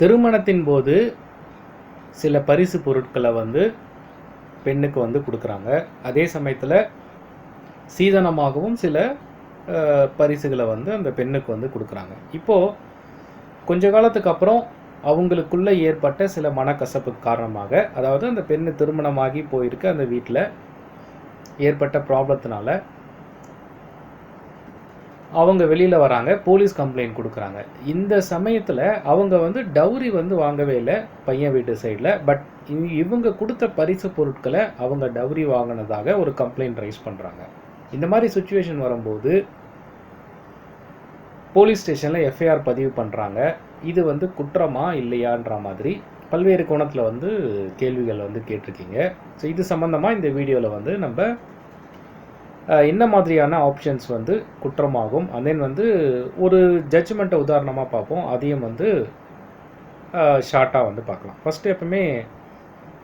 திருமணத்தின் போது சில பரிசு பொருட்களை வந்து பெண்ணுக்கு வந்து கொடுக்குறாங்க. அதே சமயத்தில் சீதனமாகவும் சில பரிசுகளை வந்து அந்த பெண்ணுக்கு வந்து கொடுக்குறாங்க. இப்போது கொஞ்ச காலத்துக்கு அப்புறம் அவங்களுக்குள்ள ஏற்பட்ட சில மனக்கசப்பு காரணமாக அதாவது அந்த பெண்ணு திருமணமாகி போயிருக்க அந்த வீட்டில் ஏற்பட்ட ப்ராப்ளத்தினால அவங்க வெளியில் வராங்க போலீஸ் கம்ப்ளைண்ட் கொடுக்குறாங்க. இந்த சமயத்தில் அவங்க வந்து டவுரி வந்து வாங்கவே இல்லை பையன் வீட்டு சைடில் பட் இவங்க கொடுத்த பரிசு பொருட்களை அவங்க டவுரி வாங்கினதாக ஒரு கம்ப்ளைண்ட் ரைஸ் பண்ணுறாங்க இந்த மாதிரி சுச்சுவேஷன் வரும்போது போலீஸ் ஸ்டேஷனில் எஃப்ஐஆர் பதிவு பண்ணுறாங்க இது வந்து குற்றமா இல்லையான்ற மாதிரி பல்வேறு கோணத்தில் வந்து கேள்விகள் வந்து கேட்டிருக்கீங்க. ஸோ இது சம்மந்தமாக இந்த வீடியோவில் வந்து நம்ம என்ன மாதிரியான ஆப்ஷன்ஸ் வந்து குற்றமாகும்? அண்ட் தென் வந்து ஒரு ஜட்ஜ்மெண்ட்டை உதாரணமாக பார்ப்போம். அதையும் வந்து ஷார்ட்டாக வந்து பார்க்கலாம். ஃபஸ்ட்டு எப்பவுமே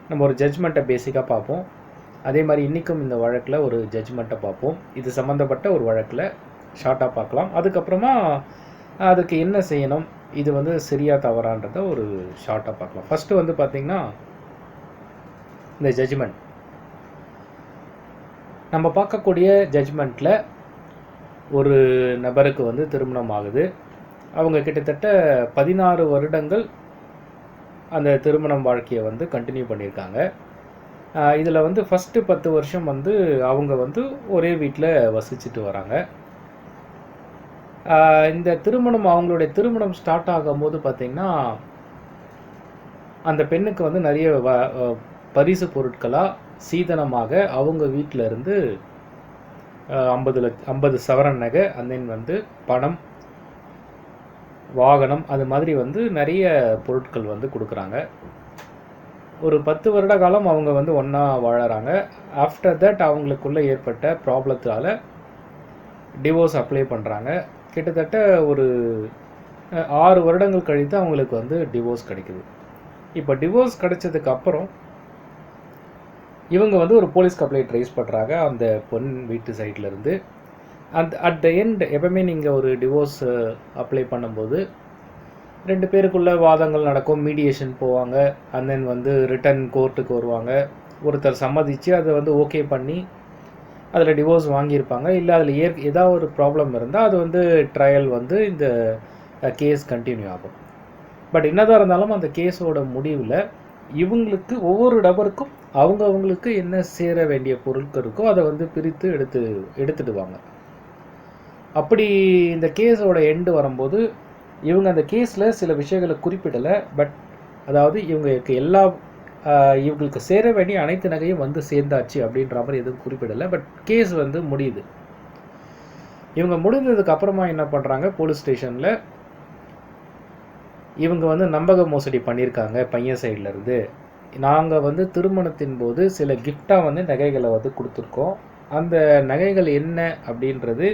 நம்ம ஒரு ஜட்ஜ்மெண்ட்டை பேசிக்காக பார்ப்போம். அதே மாதிரி இன்றைக்கும் இந்த வழக்கில் ஒரு ஜட்ஜ்மெண்ட்டை பார்ப்போம். இது சம்மந்தப்பட்ட ஒரு வழக்கில் ஷார்ட்டாக பார்க்கலாம். அதுக்கப்புறமா அதுக்கு என்ன செய்யணும்? இது வந்து சரியா தவறான்றத ஒரு ஷார்ட்டாக பார்க்கலாம். ஃபஸ்ட்டு வந்து பார்த்திங்கன்னா இந்த ஜட்ஜ்மெண்ட் நம்ம பார்க்கக்கூடிய ஜட்ஜ்மெண்ட்டில் ஒரு நபருக்கு வந்து திருமணம் ஆகுது. அவங்க கிட்டத்தட்ட பதினாறு வருடங்கள் அந்த திருமணம் வாழ்க்கையை வந்து கண்டினியூ பண்ணியிருக்காங்க. இதில் வந்து ஃபஸ்ட்டு பத்து வருஷம் வந்து அவங்க வந்து ஒரே வீட்டில் வசிச்சுட்டு வராங்க. இந்த திருமணம் அவங்களுடைய திருமணம் ஸ்டார்ட் ஆகும்போது பார்த்திங்கன்னா அந்த பெண்ணுக்கு வந்து நிறைய வ பரிசு பொருட்களாக சீதனமாக அவங்க வீட்டில் இருந்து ஐம்பது லட்ச ஐம்பது சவரன் நகை அண்ட் then வந்து பணம் வாகனம் அது மாதிரி வந்து நிறைய பொருட்கள் வந்து கொடுக்குறாங்க. ஒரு பத்து வருட காலம் அவங்க வந்து ஒன்றா வாழறாங்க. ஆஃப்டர் தட் அவங்களுக்குள்ளே ஏற்பட்ட ப்ராப்ளத்தால் டிவோர்ஸ் அப்ளை பண்ணுறாங்க கிட்டத்தட்ட ஒரு ஆறு வருடங்கள் கழித்து அவங்களுக்கு வந்து டிவோர்ஸ் கிடைக்குது. இப்போ டிவோர்ஸ் கிடைச்சதுக்கு அப்புறம் இவங்க வந்து ஒரு போலீஸ் கம்ப்ளைண்ட் ரைஸ் பண்ணுறாங்க அந்த பொன் வீட்டு சைட்லேருந்து அட் அந்த அட் த எண்ட் எப்பவுமே நீங்கள் ஒரு டிவோர்ஸ் அப்ளை பண்ணும்போது ரெண்டு பேருக்குள்ள வாதங்கள் நடக்கும். மீடியேஷன் போவாங்க. அண்ட் தென் வந்து ரிட்டன் கோர்ட்டுக்கு வருவாங்க. ஒருத்தர் சம்மதிச்சு அதை வந்து ஓகே பண்ணி அதில் டிவோர்ஸ் வாங்கியிருப்பாங்க. இல்லை அதில் ஏற் ஏதாவது ஒரு ப்ராப்ளம் இருந்தால் அது வந்து ட்ரையல் வந்து இந்த கேஸ் கண்டினியூ ஆகும். பட் என்னதான் இருந்தாலும் அந்த கேஸோட முடிவில் இவங்களுக்கு ஒவ்வொரு நபருக்கும் அவங்க அவங்களுக்கு என்ன சேர வேண்டிய பொருட்கள் இருக்கோ அதை வந்து பிரித்து எடுத்து எடுத்துடுவாங்க. அப்படி இந்த கேஸோட எண்டு வரும்போது இவங்க அந்த கேஸில் சில விஷயங்களை குறிப்பிடலை பட் அதாவது இவங்களுக்கு எல்லா இவங்களுக்கு சேர வேண்டிய அனைத்து நகையும் வந்து சேர்ந்தாச்சு அப்படின்ற மாதிரி எதுவும் குறிப்பிடலை பட் கேஸ் வந்து முடியுது. இவங்க முடிந்ததுக்கு அப்புறமா என்ன பண்ணுறாங்க போலீஸ் ஸ்டேஷனில் இவங்க வந்து நம்பக மோசடி பண்ணியிருக்காங்க பையன் சைட்லேருந்து நாங்கள் வந்து திருமணத்தின் போது சில கிஃப்டாக வந்து நகைகளை வந்து கொடுத்துருக்கோம். அந்த நகைகள் என்ன அப்படின்றது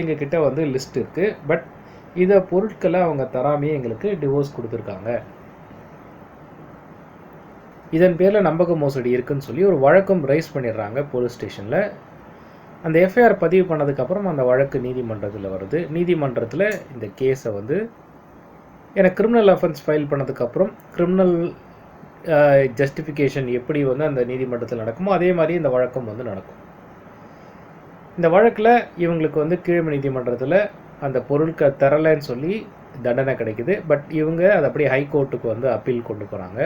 எங்ககிட்ட வந்து லிஸ்ட் இருக்குது பட் இதை பொருட்களை அவங்க தராமையே எங்களுக்கு டிவோர்ஸ் கொடுத்துருக்காங்க. இதன் பேரில் நம்பக மோசடி இருக்குன்னு சொல்லி ஒரு வழக்கம் ரைஸ் பண்ணிடுறாங்க போலீஸ் ஸ்டேஷனில் அந்த எஃப்ஐஆர் பதிவு பண்ணதுக்கப்புறம் அந்த வழக்கு நீதிமன்றத்தில் வருது. நீதிமன்றத்தில் இந்த கேஸை வந்து எனக்கு கிரிமினல் அஃபென்ஸ் ஃபைல் பண்ணதுக்கப்புறம் கிரிமினல் ஜஸ்டிஃபிகேஷன் எப்படி வந்து அந்த நீதிமன்றத்தில் நடக்குமோ அதே மாதிரி இந்த வழக்கம் வந்து நடக்கும். இந்த வழக்கில் இவங்களுக்கு வந்து கீழ் நீதிமன்றத்தில் அந்த பொருட்களை தரலைன்னு சொல்லி தண்டனை கிடைக்குது. பட் இவங்க அதை அப்படியே ஹைகோர்ட்டுக்கு வந்து அப்பீல் கொண்டு போகிறாங்க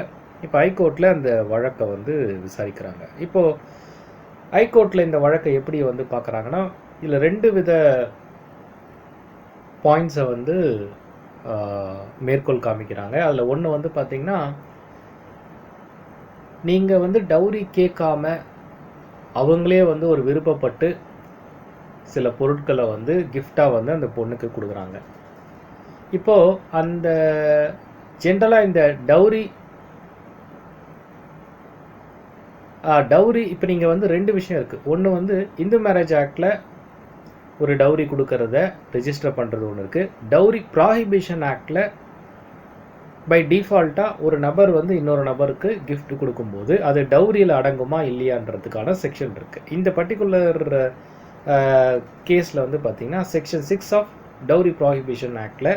இப்போ ஹைகோர்ட்டில் அந்த வழக்கை வந்து விசாரிக்கிறாங்க. இப்போது ஹைகோர்ட்டில் இந்த வழக்கை எப்படி வந்து பார்க்குறாங்கன்னா இதில் ரெண்டு வித பாயிண்ட்ஸை வந்து மேற்கோள் காமிக்கிறாங்க. அதில் ஒன்று வந்து பார்த்திங்கன்னா நீங்கள் வந்து டவுரி கேட்காம அவங்களே வந்து ஒரு விருப்பப்பட்டு சில பொருட்களை வந்து கிஃப்டாக வந்து அந்த பொண்ணுக்கு கொடுக்குறாங்க. இப்போது அந்த ஜென்ரலாக இந்த டௌரி டவுரி இப்போ நீங்கள் வந்து ரெண்டு விஷயம் இருக்குது ஒன்று வந்து இந்து மேரேஜ் ஆக்டில் ஒரு டௌரி கொடுக்கறத ரிஜிஸ்டர் பண்ணுறது ஒன்று இருக்குது டவுரி ப்ராஹிபிஷன் ஆக்டில் பை டிஃபால்ட்டாக ஒரு நபர் வந்து இன்னொரு நபருக்கு கிஃப்ட் கொடுக்கும்போது அது டவுரியில் அடங்குமா இல்லையான்றதுக்கான செக்ஷன் இருக்குது இந்த பர்டிகுலர் கேஸில் வந்து பார்த்திங்கன்னா section six of dowry prohibition ஆக்டில்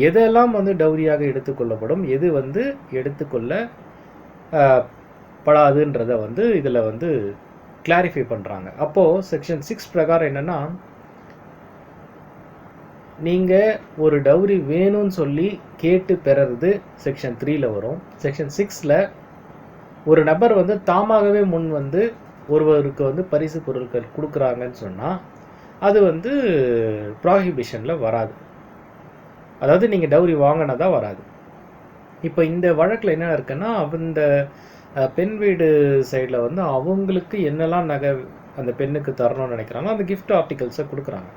எதெல்லாம் வந்து டௌரியாக எடுத்துக்கொள்ளப்படும் எது வந்து எடுத்துக்கொள்ள படாதுன்றத வந்து இதில் வந்து கிளாரிஃபை பண்ணுறாங்க அப்போது செக்ஷன் சிக்ஸ் பிரகாரம் என்னென்னா நீங்கள் ஒரு டவுரி வேணும்னு சொல்லி கேட்டு பெறது செக்ஷன் த்ரீயில் வரும். செக்ஷன் சிக்ஸில் ஒரு நபர் வந்து தாமாகவே முன் வந்து ஒருவருக்கு வந்து பரிசு பொருட்கள் கொடுக்குறாங்கன்னு சொன்னால் அது வந்து ப்ராஹிபிஷனில் வராது. அதாவது நீங்கள் டவுரி வாங்கினதா வராது. இப்போ இந்த வழக்கில் என்ன இருக்குன்னா அந்த பெண் வீடு சைடில் வந்து அவங்களுக்கு என்னெல்லாம் நகை அந்த பெண்ணுக்கு தரணும்னு நினைக்கிறாங்களோ அந்த கிஃப்ட் ஆர்டிகல்ஸை கொடுக்குறாங்க.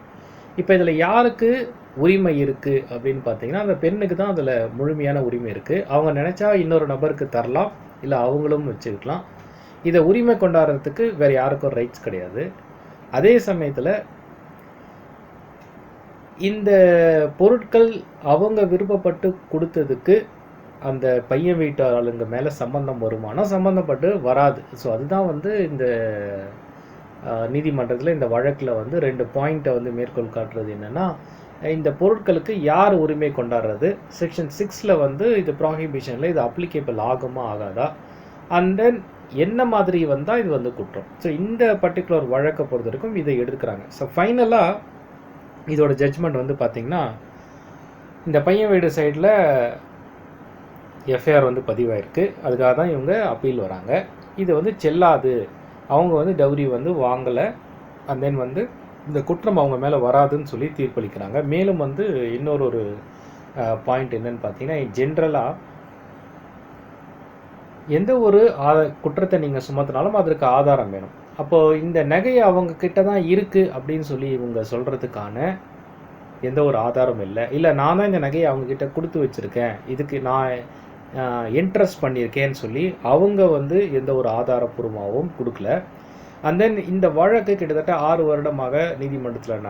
இப்போ இதில் யாருக்கு உரிமை இருக்குது அப்படின்னு பார்த்தீங்கன்னா அந்த பெண்ணுக்கு தான் அதில் முழுமையான உரிமை இருக்குது அவங்க நினச்சா இன்னொரு நபருக்கு தரலாம் இல்லை அவங்களும் வச்சுக்கலாம் இதை உரிமை கொண்டாடுறதுக்கு வேறு யாருக்கும் ரைட்ஸ் கிடையாது. அதே சமயத்தில் இந்த பொருட்கள் அவங்க விருப்பப்பட்டு கொடுத்ததுக்கு அந்த பையன் வீட்டாளுங்க மேலே சம்பந்தம் வருமானா சம்மந்தப்பட்டு வராது. ஸோ அதுதான் வந்து இந்த நீதிமன்றத்தில் இந்த வழக்கில் வந்து ரெண்டு பாயிண்ட்டை வந்து மேற்கோள் காட்டுறது என்னென்னா இந்த பொருட்களுக்கு யார் உரிமை கொண்டாடுறது? செக்ஷன் சிக்ஸில் வந்து இது ப்ராஹிபிஷனில் இது அப்ளிகேபிள் ஆகுமா ஆகாதா? அண்ட் தென் என்ன மாதிரி வந்தால் இது வந்து குற்றம்? ஸோ இந்த பர்டிகுலர் வழக்கை பொறுத்த வரைக்கும் இதை எடுக்கிறாங்க. ஸோ ஃபைனலாக இதோட ஜட்ஜ்மெண்ட் வந்து பார்த்திங்கன்னா இந்த பையன் வீடு சைடில் எஃப்ஐஆர் வந்து பதிவாயிருக்கு. அதுக்காக தான் இவங்க அப்பீல் வராங்க. இது வந்து செல்லாது. அவங்க வந்து டவுரி வந்து வாங்கலை. அண்ட் தென் வந்து இந்த குற்றம் அவங்க மேலே வராதுன்னு சொல்லி தீர்ப்பளிக்கிறாங்க. மேலும் வந்து இன்னொரு ஒரு பாயிண்ட் என்னன்னு பார்த்தீங்கன்னா ஜென்ரலாக எந்த ஒரு ஆத குற்றத்தை நீங்கள் சுமத்தினாலும் அதற்கு ஆதாரம் வேணும். அப்போது இந்த நகை அவங்க கிட்ட தான் இருக்குது அப்படின்னு சொல்லி இவங்க சொல்கிறதுக்கான எந்த ஒரு ஆதாரம் இல்லை. இல்லை நான் தான் இந்த நகையை அவங்க கிட்ட கொடுத்து வச்சுருக்கேன். இதுக்கு நான் இன்ட்ரெஸ்ட் பண்ணியிருக்கேன்னு சொல்லி அவங்க வந்து எந்த ஒரு ஆதாரப்பூர்வமாகவும் கொடுக்கல. அண்ட் தென் இந்த வழக்கு கிட்டத்தட்ட ஆறு வருடமாக நீதிமன்றத்தில்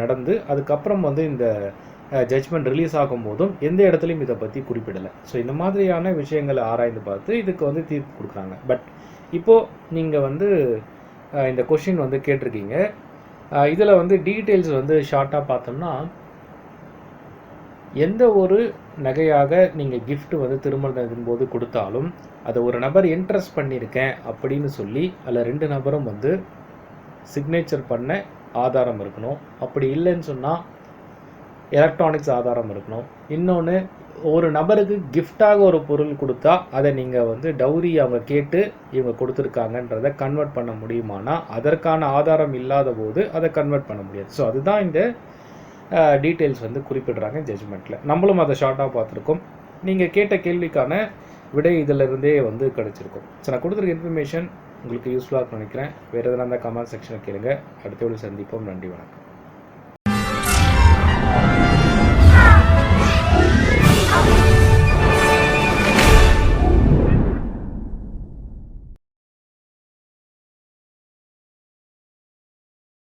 நடந்து அதுக்கப்புறம் வந்து இந்த ஜட்ஜ்மெண்ட் ரிலீஸ் ஆகும் போதும் எந்த இடத்துலையும் இதை பற்றி குறிப்பிடலை. ஸோ இந்த மாதிரியான விஷயங்களை ஆராய்ந்து பார்த்து இதுக்கு வந்து தீர்ப்பு கொடுக்குறாங்க. பட் இப்போது நீங்கள் வந்து இந்த கொஷின் வந்து கேட்டிருக்கீங்க. இதில் வந்து டீட்டெயில்ஸ் வந்து ஷார்ட்டாக பார்த்தோம்னா எந்த ஒரு நகையாக நீங்கள் கிஃப்ட் வந்து திருமணத்தின் போது கொடுத்தாலும் அதை ஒரு நபர் இன்ட்ரெஸ்ட் பண்ணியிருக்கேன் அப்படின்னு சொல்லி அதில் ரெண்டு நபரும் வந்து சிக்னேச்சர் பண்ண ஆதாரம் இருக்கணும். அப்படி இல்லைன்னு சொன்னால் எலக்ட்ரானிக்ஸ் ஆதாரம் இருக்கணும். இன்னொன்று ஒரு நபருக்கு கிஃப்டாக ஒரு பொருள் கொடுத்தா அதை நீங்கள் வந்து டௌரி அவங்க கேட்டு இவங்க கொடுத்துருக்காங்கன்றதை கன்வெர்ட் பண்ண முடியுமானா அதற்கான ஆதாரம் இல்லாத போது அதை கன்வெர்ட் பண்ண முடியாது. ஸோ அதுதான் இந்த டீட்டெயில்ஸ் வந்து குறிப்பிடுறாங்க ஜட்ஜ்மெண்ட்டில் நம்மளும் அதை ஷார்ட்டாக பார்த்துருக்கோம். நீங்கள் கேட்ட கேள்விக்கான விடை இதிலிருந்தே வந்து கிடச்சிருக்கும். ஸோ நான் கொடுத்துருக்க இன்ஃபர்மேஷன் உங்களுக்கு யூஸ்ஃபுல்லாக நினைக்கிறேன். வேறு எதனா இருந்தால் கமெண்ட் செக்ஷனில் கேளுங்க. அடுத்த சந்திப்போம். நன்றி வணக்கம்.